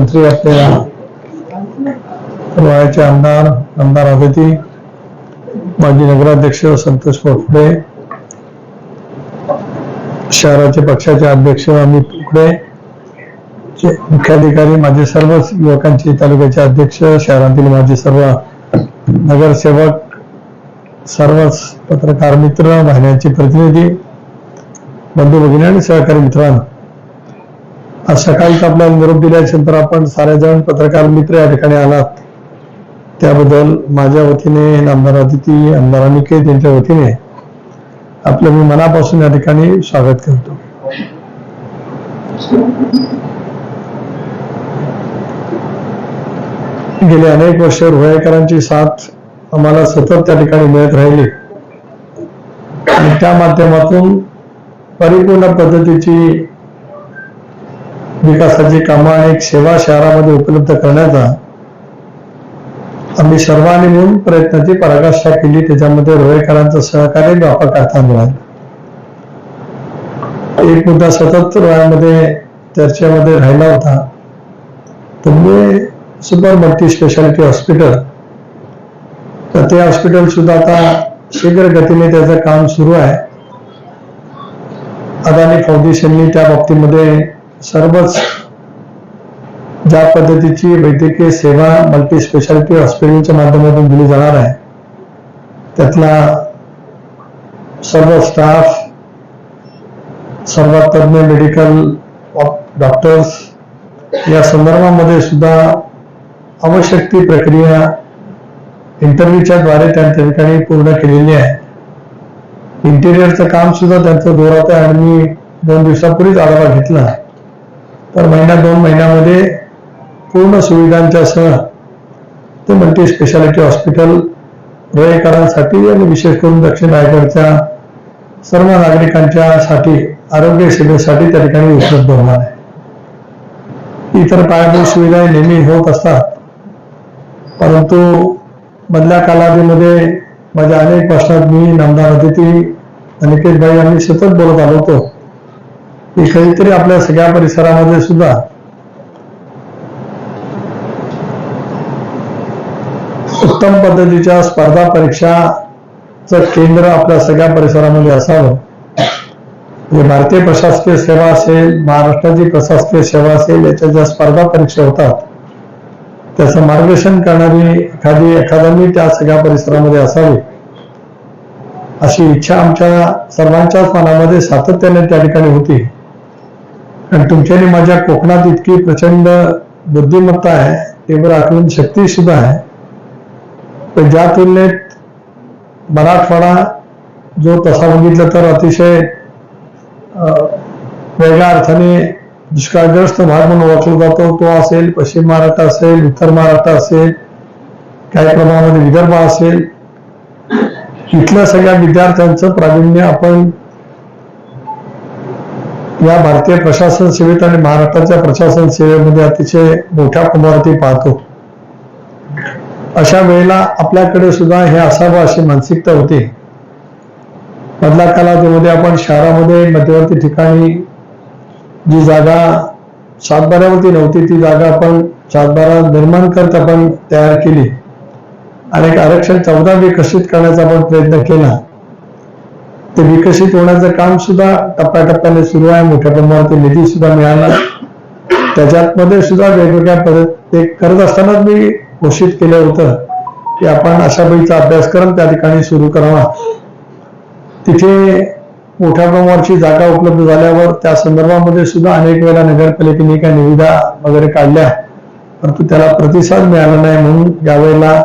मंत्री असलेल्या रोहाचे आमदार आमदार अदिती माजी नगराध्यक्ष संतोष पोफडे शहराचे पक्षाचे अध्यक्ष अमित उकडे मुख्याधिकारी माझे सर्वच युवकांचे तालुक्याचे अध्यक्ष शहरातील माझे सर्व नगरसेवक सर्वच पत्रकार मित्र वाहिन्यांचे प्रतिनिधी बंधू भगिनी आणि सहकारी मित्रांनो. आज सकाळीच आपल्याला निरोप दिल्यानंतर आपण सारेजण पत्रकार मित्र या ठिकाणी आलात. त्याबद्दल माझ्या वतीने आमदार अतिथी आमदार अनिकेत यांच्या वतीने आपलं मी मनापासून या ठिकाणी स्वागत करतो. गेले अनेक वर्ष रोहेकरांची साथ आम्हाला सतत त्या ठिकाणी मिळत राहिली. आणि त्या माध्यमातून परिपूर्ण पद्धतीची विकासाची कामं आणि एक सेवा शहरामध्ये उपलब्ध करण्याचा आम्ही सर्वांनी मिळून प्रयत्नाची पराकाष्ठा केली. त्याच्यामध्ये रोहेकरांचं सहकार्य व्यापक अर्थात मिळालं एक मुद्दा सतत रोयामध्ये चर्चेमध्ये राहिला होता. तुम्ही सुपर मल्टी स्पेशालिटी हॉस्पिटल. तर ते हॉस्पिटल सुद्धा आता शीघ्र गतीने त्याचं काम सुरू आहे. अदानी फाउंडेशननी त्या बाबतीमध्ये सर्वच ज्या पद्धतीची वैद्यकीय सेवा मल्टी स्पेशालिटी हॉस्पिटलच्या माध्यमातून दिली जाणार आहे त्यातला सर्व स्टाफ सर्व तज्ञ मेडिकल डॉक्टर्स या संदर्भामध्ये सुद्धा आवश्यक ती प्रक्रिया इंटरव्ह्यूच्या द्वारे त्या ठिकाणी पूर्ण केलेली आहे. इंटेरियरचं काम सुद्धा त्यांचं जोरात आहे आणि मी दोन दिवसापूर्वीच आढावा घेतला तर महिन्या दोन महिन्यामध्ये पूर्ण सुविधांच्या सह ते मल्टी स्पेशालिटी हॉस्पिटल रयकरांसाठी आणि विशेष करून दक्षिण रायगडच्या सर्व नागरिकांच्या साठी आरोग्य सेवेसाठी त्या ठिकाणी उपलब्ध होणार आहे. इतर पायाभूत सुविधा नेहमी होत असतात. परंतु मधल्या कालावधीमध्ये माझ्या अनेक प्रश्नात मी नामदार अतिथी अनिकेत भाई यांनी सतत बोलत आलो होतो. की कधीतरी आपल्या सगळ्या परिसरामध्ये सुद्धा उत्तम पद्धतीच्या स्पर्धा परीक्षाचं केंद्र आपल्या सगळ्या परिसरामध्ये असावं. म्हणजे भारतीय प्रशासकीय सेवा असेल महाराष्ट्राची प्रशासकीय सेवा असेल याच्या ज्या स्पर्धा परीक्षा होतात त्याचं मार्गदर्शन करणारी एखादी अकादमी त्या सगळ्या परिसरामध्ये असावी. अशी इच्छा आमच्या सर्वांच्याच मनामध्ये सातत्याने त्या ठिकाणी होती. आणि तुमच्याने माझ्या कोकणात इतकी प्रचंड बुद्धिमत्ता आहे तीव्र आकलन शक्ती सुद्धा आहे. तर ज्या तुलनेत मराठवाडा जो तसा बघितलं तर अतिशय वेगळ्या अर्थाने दुष्काळग्रस्त भाग म्हणून ओळखला जातो. तो असेल पश्चिम महाराष्ट्र असेल उत्तर महाराष्ट्र असेल काही प्रमाणामध्ये विदर्भ असेल. इथल्या सगळ्या विद्यार्थ्यांचं प्रावीण्य आपण या भारतीय प्रशासन सेवेत आणि महाराष्ट्राच्या प्रशासन सेवेमध्ये अतिशय मोठ्या प्रमाणावरती पाहतो. अशा वेळेला आपल्याकडे सुद्धा हे असावं अशी मानसिकता होती. मधल्या कालावधीमध्ये आपण शहरामध्ये मध्यवर्ती ठिकाणी जी जागा सातबाऱ्यावरती नव्हती ती जागा आपण सातबारा निर्माण करत आपण तयार केली. आणि एक आरक्षण चौदा विकसित करण्याचा आपण प्रयत्न केला. ते विकसित होण्याचं काम सुद्धा टप्प्याटप्प्याने सुरू आहे. मोठ्या प्रमाणात निधी सुद्धा मिळाला. त्याच्यात मध्ये सुद्धा वेगवेगळ्या पद्धत ते करत असतानाच मी घोषित केलं होतं की आपण अशा पैकीचा अभ्यासक्रम त्या ठिकाणी सुरू करावा. तिथे मोठ्या प्रमाणावरची जागा उपलब्ध झाल्यावर त्या संदर्भामध्ये सुद्धा अनेक वेळा नगरपालिकेने काही निविदा वगैरे काढल्या. परंतु त्याला प्रतिसाद मिळाला नाही म्हणून यावेळेला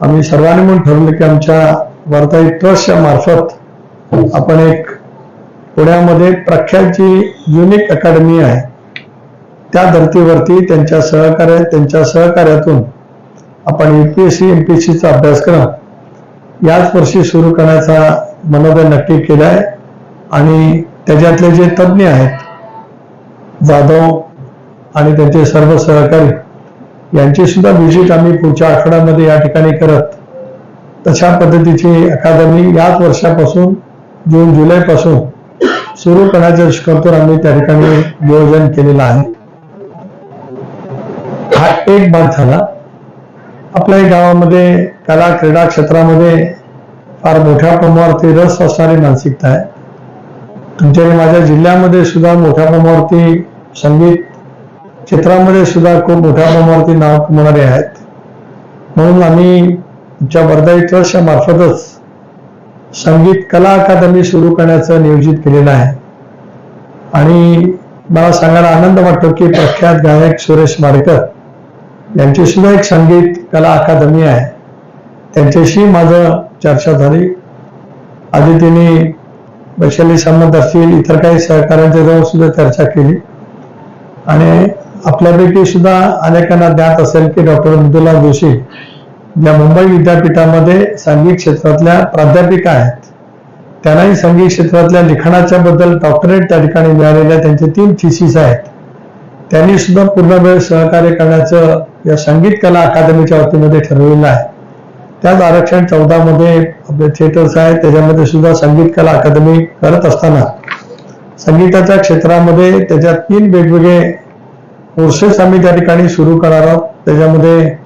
आम्ही सर्वांनी म्हणून ठरवलं की आमच्या वर्ताई ट्रस्टच्या मार्फत आपण एक पुण्यामध्ये प्रख्यात जी युनिक अकॅडमी आहे. त्या धर्तीवरती त्यांच्या सहकार्य त्यांच्या सहकार्यातून आपण युपीएससी सीचा अभ्यासक्रम याच वर्षी सुरू करण्याचा मनोदय नक्की केला आहे आणि त्याच्यातले जे तज्ज्ञ आहेत जाधव आणि त्यांचे सर्व सहकारी यांची सुद्धा व्हिजिट आम्ही पुढच्या आठवड्यामध्ये या ठिकाणी करत तशा पद्धतीची अकादमी याच वर्षापासून जून जुलैपासून सुरू करण्याच्या दृष्टिकोनातून आम्ही त्या ठिकाणी नियोजन केलेलं आहे. हा एक भाग झाला. आपल्या गावामध्ये कला क्रीडा क्षेत्रामध्ये फार मोठ्या प्रमाणावरती रस असणारी मानसिकता आहे. तुमच्या माझ्या जिल्ह्यामध्ये सुद्धा मोठ्या प्रमाणावरती संगीत क्षेत्रामध्ये सुद्धा खूप मोठ्या प्रमाणावरती नाव कमवणारे आहेत. म्हणून आम्ही आमच्या वर्धा ट्रस्टच्या मार्फतच संगीत कला अकादमी सुरू करण्याचं नियोजित केलेलं आहे. आणि मला सांगायला आनंद वाटतो की प्रख्यात गायक सुरेश माडकर यांची सुद्धा एक संगीत कला अकादमी आहे. त्यांच्याशी माझं चर्चा झाली. आधी तिने वैशाली संबंध असतील इतर काही सहकाऱ्यांच्या जवळ सुद्धा चर्चा केली. आणि आपल्यापैकी सुद्धा अनेकांना ज्ञात असेल की डॉक्टर मृदुला जोशी या मुंबई विद्यापीठामध्ये संगीत क्षेत्रातल्या प्राध्यापिका आहेत त्यांनाही संगीत क्षेत्रातल्या लिखाणाच्या बद्दल डॉक्टरेट त्या ठिकाणी मिळालेल्या त्यांचे तीन थिसीस आहेत. त्यांनी सुद्धा पूर्ण वेळ सहकार्य करण्याचं या संगीत कला अकादमीच्या वतीमध्ये ठरवलेलं आहे. त्याच आरक्षण चौदा मध्ये आपले थिएटर्स आहेत त्याच्यामध्ये सुद्धा संगीत कला अकादमी करत असताना संगीताच्या क्षेत्रामध्ये त्याच्यात तीन वेगवेगळे कोर्सेस आम्ही त्या ठिकाणी सुरू करणार आहोत. त्याच्यामध्ये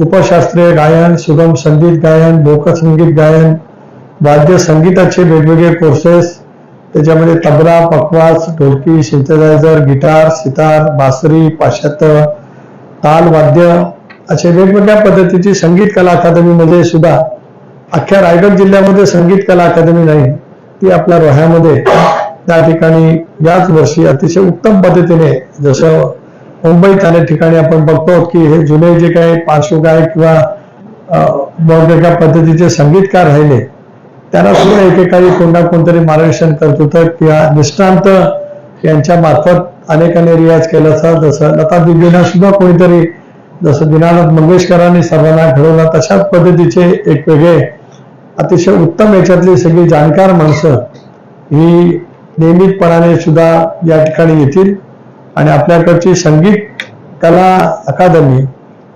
उपशास्त्रीय गायन सुगम संगीत गायन लोकसंगीत गायन वाद्य संगीताचे वेगवेगळे कोर्सेस त्याच्यामध्ये तबला पकवास ढोलकी सिंथेसायझर गिटार सितार बासरी पाश्चात्य ताल वाद्य असे वेगवेगळ्या पद्धतीची संगीत कला अकादमीमध्ये सुद्धा अख्ख्या रायगड जिल्ह्यामध्ये संगीत कला अकादमी नाही ती आपल्या रोह्यामध्ये त्या ठिकाणी याच वर्षी अतिशय उत्तम पद्धतीने जसं मुंबईत अनेक ठिकाणी आपण बघतो की हे जुने जे काही पार्श्वगायक किंवा वेगवेगळ्या पद्धतीचे संगीतकार राहिले त्यांना सुद्धा एकेकाळी कोणता कोणतरी मार्गदर्शन करत होतं. किंवा निष्णांत यांच्या मार्फत अनेकांनी रियाज केला असा जसं लता दिदींना सुद्धा कोणीतरी जसं दिनानाथ मंगेशकरांनी सर्वांना घडवला तशाच पद्धतीचे एक वेगळे अतिशय उत्तम याच्यातली सगळी जाणकार माणसं ही नियमितपणाने सुद्धा या ठिकाणी येतील. आणि आपल्याकडची संगीत कला अकादमी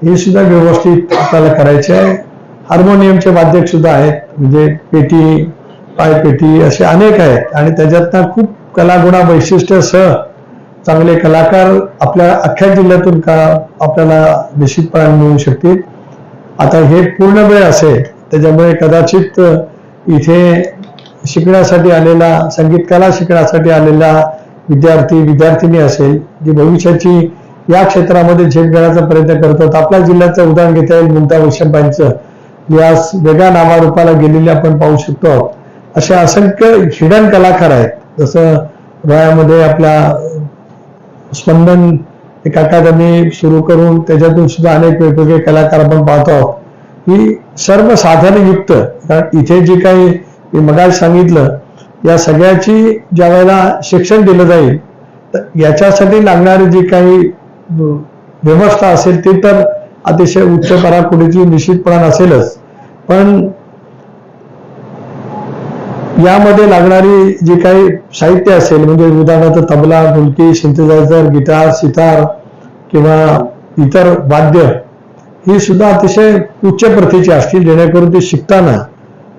हे सुद्धा व्यवस्थित आपल्याला करायचे आहे. हार्मोनियमचे वाद्यक सुद्धा आहेत म्हणजे पेटी पायपेटी असे अनेक आहेत. आणि त्याच्यातनं खूप कलागुणा वैशिष्ट्यसह चांगले कलाकार आपल्या अख्ख्या जिल्ह्यातून का आपल्याला निश्चितपणे मिळू शकतील. आता हे पूर्ण वेळ असेल त्याच्यामुळे कदाचित इथे शिकण्यासाठी आलेला संगीत कला शिकण्यासाठी आलेला विद्यार्थी विद्यार्थिनी असेल जी भविष्याची या क्षेत्रामध्ये झेप घेण्याचा प्रयत्न करतात आपल्या जिल्ह्याचं उदाहरण घेता येईल मुमता वैशंपांचं यास वेगळ्या नावारूपाला गेलेले आपण पाहू शकतो असे असंख्य हिडन कलाकार आहेत. जसं वयामध्ये आपल्या स्पंदन एक अकादमी सुरू करून त्याच्यातून सुद्धा अनेक वेगवेगळे कलाकार आपण पाहतो आहोत. ही सर्व साधनयुक्त कारण इथे जे काही मगाज सांगितलं या सगळ्याची ज्या वेळेला शिक्षण दिलं जाईल तर याच्यासाठी लागणारी जी काही व्यवस्था असेल ती तर अतिशय उच्च पराकुटीची निश्चितपणा असेलच पण यामध्ये लागणारी जी काही साहित्य असेल म्हणजे उदाहरणार्थ तबला गुलकी सिंथेसायझर गिटार सितार किंवा इतर वाद्य ही सुद्धा अतिशय उच्च प्रतीची असतील जेणेकरून ती शिकताना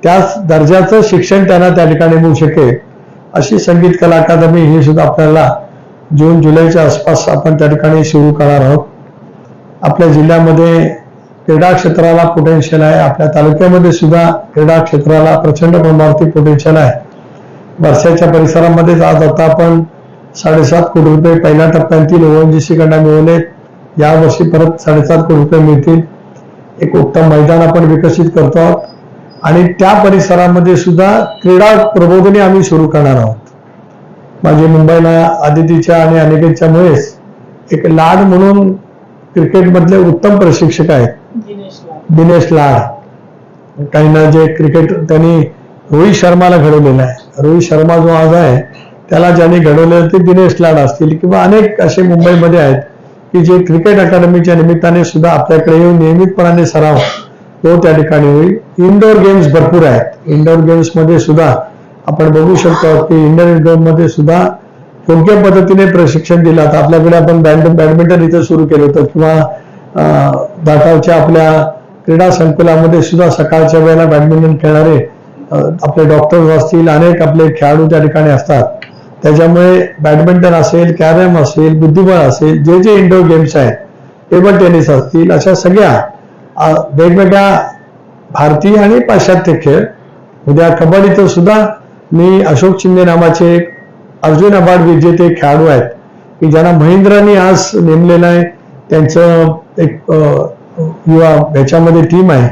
त्याच दर्जाचं शिक्षण त्यांना त्या ठिकाणी मिळू शकेल. अशी संगीत कला अकादमी ही सुद्धा आपल्याला जून जुलैच्या आसपास आपण त्या ठिकाणी सुरू करणार आहोत. आपल्या जिल्ह्यामध्ये क्रीडा क्षेत्राला पोटेन्शियल आहे. आपल्या तालुक्यामध्ये सुद्धा क्रीडा क्षेत्राला प्रचंड प्रमाणावरती पोटेन्शियल आहे. वर्षाच्या परिसरामध्येच आज आता आपण साडेसात कोटी रुपये पहिल्या टप्प्यातील ओएनजीसी कडनं मिळवले. या वर्षी परत साडेसात कोटी रुपये मिळतील. एक उत्तम मैदान आपण विकसित करतो आहोत. आणि त्या परिसरामध्ये सुद्धा क्रीडा प्रबोधने आम्ही सुरू करणार आहोत. माझे मुंबईला आदितीच्या आणि अनेकांच्यामुळेच एक लाड म्हणून क्रिकेटमधले उत्तम प्रशिक्षक आहेत. दिनेश लाड. दिनेश लाड. काहींना जे क्रिकेट त्यांनी रोहित शर्माला घडवलेलं आहे. रोहित शर्मा जो आज आहे त्याला ज्यांनी घडवलेलं ते दिनेश लाड असतील किंवा अनेक असे मुंबईमध्ये आहेत की जे क्रिकेट अकादमीच्या निमित्ताने सुद्धा आपल्याकडे येऊन नियमितपणाने सराव तो त्या ठिकाणी होईल. इनडोअर गेम्स भरपूर आहेत. इनडोअर गेम्समध्ये सुद्धा आपण बघू शकतो की इंडोर इनडोअरमध्ये सुद्धा योग्य पद्धतीने प्रशिक्षण दिलं? आता आपल्याकडे आपण बॅड बॅडमिंटन इथं सुरू केलं होतं किंवा दाटावच्या आपल्या क्रीडा संकुलामध्ये सुद्धा सकाळच्या वेळेला बॅडमिंटन खेळणारे आपले डॉक्टर्स असतील अनेक आपले खेळाडू त्या ठिकाणी असतात. त्याच्यामुळे बॅडमिंटन असेल कॅरम असेल बुद्धिबळ असेल जे जे इंडोर गेम्स आहेत टेबल टेनिस असतील अशा सगळ्या वेगवेगळ्या भारतीय आणि पाश्चात्य खेळ. उद्या कबड्डीचं सुद्धा मी अशोक शिंदे नावाचे अर्जुन अवार्ड विजेते खेळाडू आहेत की ज्यांना महेंद्रांनी आज नेमलेलं आहे त्यांचं एक युवा ह्याच्यामध्ये टीम आहे.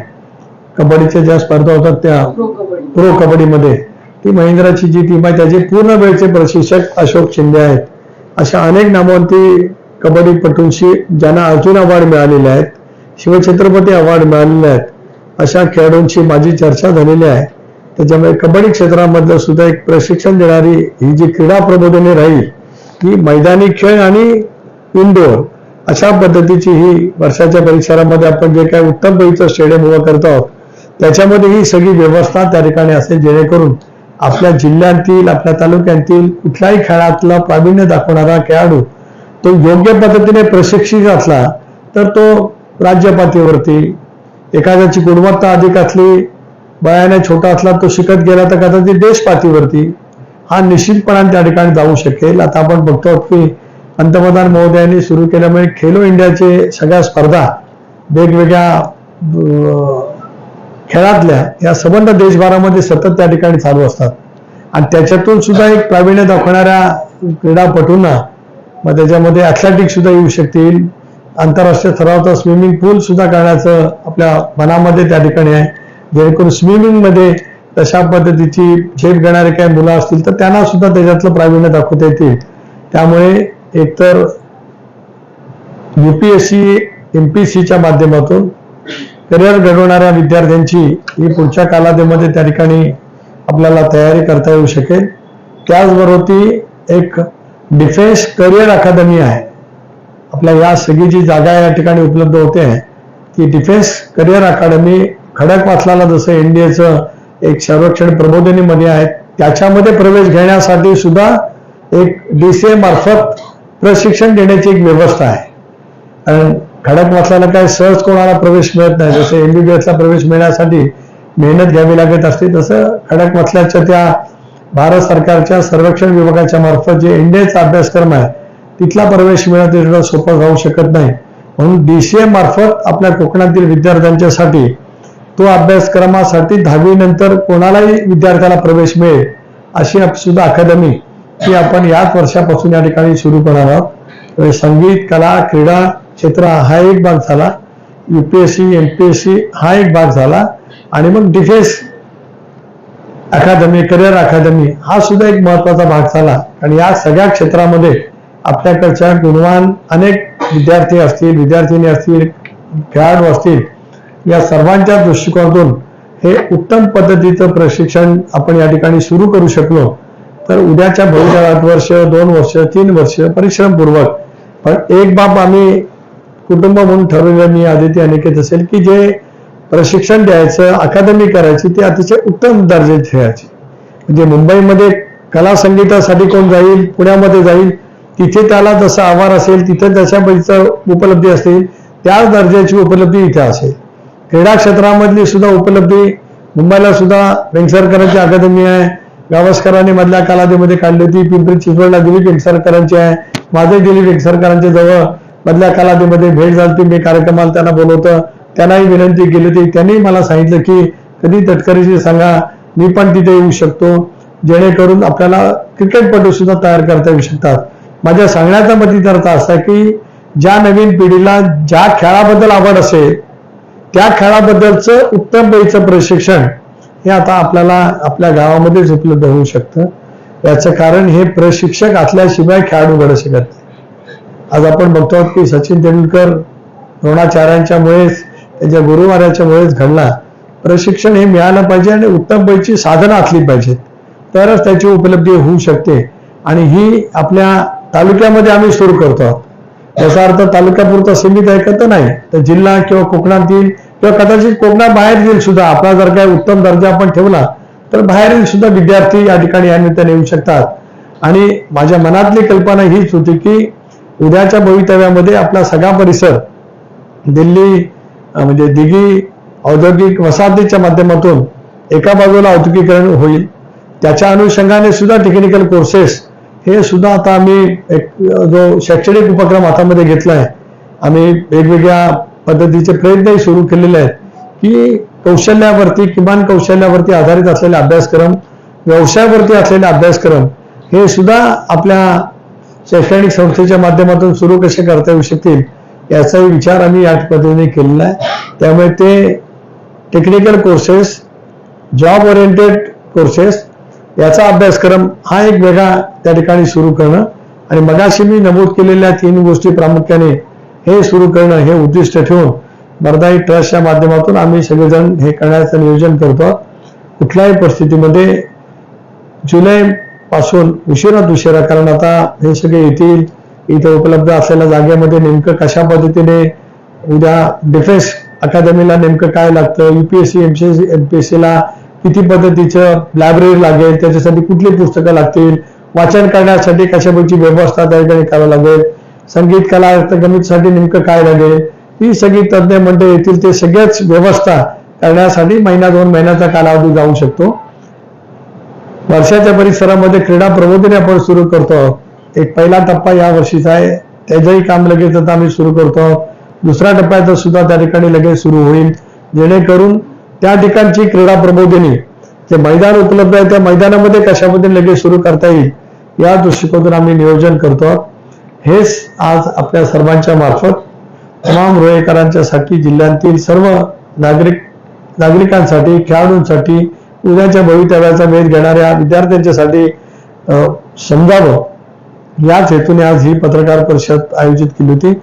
कबड्डीच्या ज्या स्पर्धा होतात त्या प्रो कबड्डीमध्ये. ती महिंद्राची जी टीम आहे त्याचे पूर्ण वेळचे प्रशिक्षक अशोक शिंदे आहेत. अशा अनेक नामवंती कबड्डीपटूंशी ज्यांना अर्जुन अवॉर्ड मिळालेले आहेत. शिवछत्रपती अवॉर्ड मिळालेले आहेत. अशा खेळाडूंची माझी चर्चा झालेली आहे. त्याच्यामुळे कबड्डी क्षेत्रामधलं सुद्धा एक प्रशिक्षण देणारी ही जी क्रीडा प्रबोधने राहील ही मैदानी खेळ आणि इनडोअर अशा पद्धतीची ही वर्षाच्या परिसरामध्ये आपण जे काही उत्तम पैकीचं स्टेडियम उभं करतो आहोत त्याच्यामध्ये ही सगळी व्यवस्था त्या ठिकाणी असेल जेणेकरून आपल्या जिल्ह्यातील आपल्या तालुक्यातील कुठल्याही खेळातला प्रावीण्य दाखवणारा खेळाडू तो योग्य पद्धतीने प्रशिक्षित असला तर तो राज्यपातीवरती. एखाद्याची गुणवत्ता अधिक असली बयाने छोटा असला तो शिकत गेला तर कदाचित देश पातळीवरती हा निश्चितपणाने त्या ठिकाणी जाऊ शकेल. आता आपण बघतो आहोत की पंतप्रधान महोदयांनी सुरू केल्यामुळे खेलो इंडियाचे सगळ्या स्पर्धा वेगवेगळ्या खेळातल्या या संबंध देशभरामध्ये सतत त्या ठिकाणी चालू असतात. आणि त्याच्यातून सुद्धा एक प्रावीण्य दाखवणाऱ्या क्रीडापटूंना मग त्याच्यामध्ये ॲथलेटिक्स सुद्धा येऊ शकतील. आंतरराष्ट्रीय स्तरावरचा स्विमिंग पूल सुद्धा करण्याचं आपल्या मनामध्ये त्या ठिकाणी आहे. जेणेकरून स्विमिंगमध्ये तशा पद्धतीची झेप घेणारे काही मुलं असतील तर त्यांना सुद्धा त्याच्यातलं प्रावीण्य दाखवता येतील त्यामुळे एकतर युपीएससी एम पी सीच्या माध्यमातून करिअर घडवणाऱ्या विद्यार्थ्यांची ही पुढच्या कालावधीमध्ये त्या ठिकाणी आपल्याला तयारी करता येऊ शकेल. त्याचबरोबर ती एक डिफेन्स करिअर अकादमी आहे. आपल्या या सगळी जी जागा या ठिकाणी उपलब्ध होते आहे ती डिफेन्स करिअर अकादमी खडकवासलाला जसं एनडीएचं एक संरक्षण प्रबोधिनीमध्ये आहे त्याच्यामध्ये प्रवेश घेण्यासाठी सुद्धा एक डीसीए मार्फत प्रशिक्षण देण्याची एक व्यवस्था आहे. कारण खडकवासलाला काय सहज कोणाला प्रवेश मिळत नाही जसं एमबीबीएसला प्रवेश मिळण्यासाठी मेहनत घ्यावी लागत असते तसं खडकवासल्याच्या त्या भारत सरकारच्या संरक्षण विभागाच्या मार्फत जे एनडीएचा अभ्यासक्रम आहे तिथला प्रवेश मिळणं एवढं सोपं जाऊ शकत नाही. म्हणून डी सी ए मार्फत आपल्या कोकणातील विद्यार्थ्यांच्यासाठी तो अभ्यासक्रमासाठी दहावी नंतर कोणालाही विद्यार्थ्याला प्रवेश मिळेल अशी सुद्धा अकादमी ही आपण याच वर्षापासून या ठिकाणी सुरू करणार आहोत. संगीत कला क्रीडा क्षेत्र हा एक भाग झाला. युपीएससी एमपीएससी हा एक भाग झाला. आणि मग डिफेन्स अकादमी करिअर अकादमी हा सुद्धा एक महत्त्वाचा भाग झाला. आणि या सगळ्या क्षेत्रामध्ये आपल्याकडच्या गुणवान अनेक विद्यार्थी असतील विद्यार्थिनी असतील खेळाडू असतील या सर्वांच्या दृष्टिकोनातून हे उत्तम पद्धतीचं प्रशिक्षण आपण या ठिकाणी सुरू करू शकलो. तर उद्याच्या भविष्यात वर्ष दोन वर्ष तीन वर्ष परिश्रमपूर्वक. पण एक बाब आम्ही कुटुंब म्हणून ठरवलं मी आदित्य अनिकेत असेल की जे प्रशिक्षण द्यायचं अकादमी करायची ते अतिशय उत्तम दर्जाची ठेवायची. म्हणजे मुंबईमध्ये कला संगीतासाठी कोण जाईल पुण्यामध्ये जाईल तिथे त्याला जसा आभार असेल तिथे जशा पैसा उपलब्धी असेल त्याच दर्जाची उपलब्धी इथे असेल. क्रीडा क्षेत्रामधली सुद्धा उपलब्धी मुंबईला सुद्धा वेंगसरकरांची अकादमी आहे. गावस्करांनी मधल्या कालावधीमध्ये काढली होती. पिंपरी चिंचवडला दिलीप वेंगसरकरांची आहे. माझे दिलीप वेंगसरकरांच्या जवळ मधल्या कालावधीमध्ये भेट झाली मी कार्यक्रमाला त्यांना बोलवतं. त्यांनाही विनंती केली होती. त्यांनी मला सांगितलं की कधी तटकरीशी सांगा मी पण तिथे येऊ शकतो. जेणेकरून आपल्याला क्रिकेटपटू सुद्धा तयार करता येऊ शकतात. माझ्या सांगण्याचा मतितार्थ असा की ज्या नवीन पिढीला ज्या खेळाबद्दल आवड असेल त्या खेळाबद्दलचं उत्तम पैचं प्रशिक्षण हे आता आपल्याला आपल्या गावामध्येच उपलब्ध होऊ शकतं. याचं कारण हे प्रशिक्षक असल्याशिवाय खेळाडू घडू शकत नाही. आज आपण बघतो आहोत की सचिन तेंडुलकर द्रोणाचार्यांच्यामुळेच त्यांच्या गुरुवाऱ्याच्यामुळेच घडला. प्रशिक्षण हे मिळालं पाहिजे आणि उत्तम पैकी साधनं असली पाहिजेत. तरच त्याची उपलब्धी होऊ शकते. आणि ही आपल्या तालुक्यामध्ये आम्ही सुरू करतो. याचा अर्थ तालुक्यापुरता सीमित आहे का तर नाही. तर जिल्हा किंवा कोकणातील किंवा कदाचित कोकणाबाहेर येईल सुद्धा. आपला जर काय उत्तम दर्जा आपण ठेवला तर बाहेरील सुद्धा विद्यार्थी या ठिकाणी या निमित्ताने येऊ शकतात. आणि माझ्या मनातली कल्पना हीच होती की उद्याच्या भवितव्यामध्ये आपला सगळा परिसर दिल्ली म्हणजे दिघी औद्योगिक वसाहतीच्या माध्यमातून एका बाजूला औद्योगिकरण होईल. त्याच्या अनुषंगाने सुद्धा टेक्निकल कोर्सेस हे सुद्धा आता आम्ही एक जो शैक्षणिक उपक्रम हातामध्ये घेतलाय आम्ही वेगवेगळ्या पद्धतीचे प्रयत्नही सुरू केलेले आहेत की कौशल्यावरती किमान कौशल्यावरती आधारित असलेले अभ्यासक्रम व्यवसायावरती असलेले अभ्यासक्रम हे सुद्धा आपल्या शैक्षणिक संस्थेच्या माध्यमातून सुरू कसे करता येऊ शकतील याचाही विचार आम्ही या पद्धतीने केलेला आहे. त्यामुळे ते technical courses job oriented courses याचा अभ्यासक्रम हा एक वेगळा त्या ठिकाणी सुरू करणं. आणि मगाशी मी नमूद केलेल्या तीन गोष्टी प्रामुख्याने हे सुरू करणं हे उद्दिष्ट ठेवून बरदाई ट्रस्टच्या माध्यमातून आम्ही सगळेजण हे करण्याचं नियोजन करतो. कुठल्याही परिस्थितीमध्ये जुलै पासून उशिरात उशिरा कारण आता हे सगळे येतील इथं उपलब्ध असलेल्या जागेमध्ये नेमकं कशा पद्धतीने उद्या डिफेन्स अकादमीला नेमकं काय लागतं युपीएससी एमसीएससी एमपीएससीला ला किती पद्धतीचं लायब्ररी लागेल त्याच्यासाठी कुठली पुस्तकं लागतील वाचन करण्यासाठी कशापैकी व्यवस्था त्या ठिकाणी करावं लागेल संगीत कला अकादमीसाठी नेमकं काय लागेल ही सगळी तज्ज्ञ मंडळ येतील ते सगळ्याच व्यवस्था करण्यासाठी महिना दोन महिन्याचा कालावधी जाऊ शकतो. वर्षाच्या परिसरामध्ये क्रीडा प्रबोधने आपण सुरू करतो. एक पहिला टप्पा या वर्षीचा आहे. त्याचंही काम लगेच आता आम्ही सुरू करतो. आहोत दुसऱ्या टप्प्याचं सुद्धा त्या ठिकाणी लगेच सुरू होईल. जेणेकरून त्या ठिकाणची क्रीडा प्रबोधिनी जे मैदान उपलब्ध आहे त्या मैदानामध्ये कशा पद्धतीने लगेच सुरू करता येईल या दृष्टिकोनातून आम्ही नियोजन करतो. आहोत हेच आज आपल्या सर्वांच्या मार्फत तमाम रोहेकरांच्यासाठी जिल्ह्यातील सर्व नागरिक नागरिकांसाठी खेळाडूंसाठी उद्याच्या भवितव्याचा वेध घेणाऱ्या विद्यार्थ्यांच्यासाठी समजावं. याच हेतूने आज ही पत्रकार परिषद आयोजित केली होती.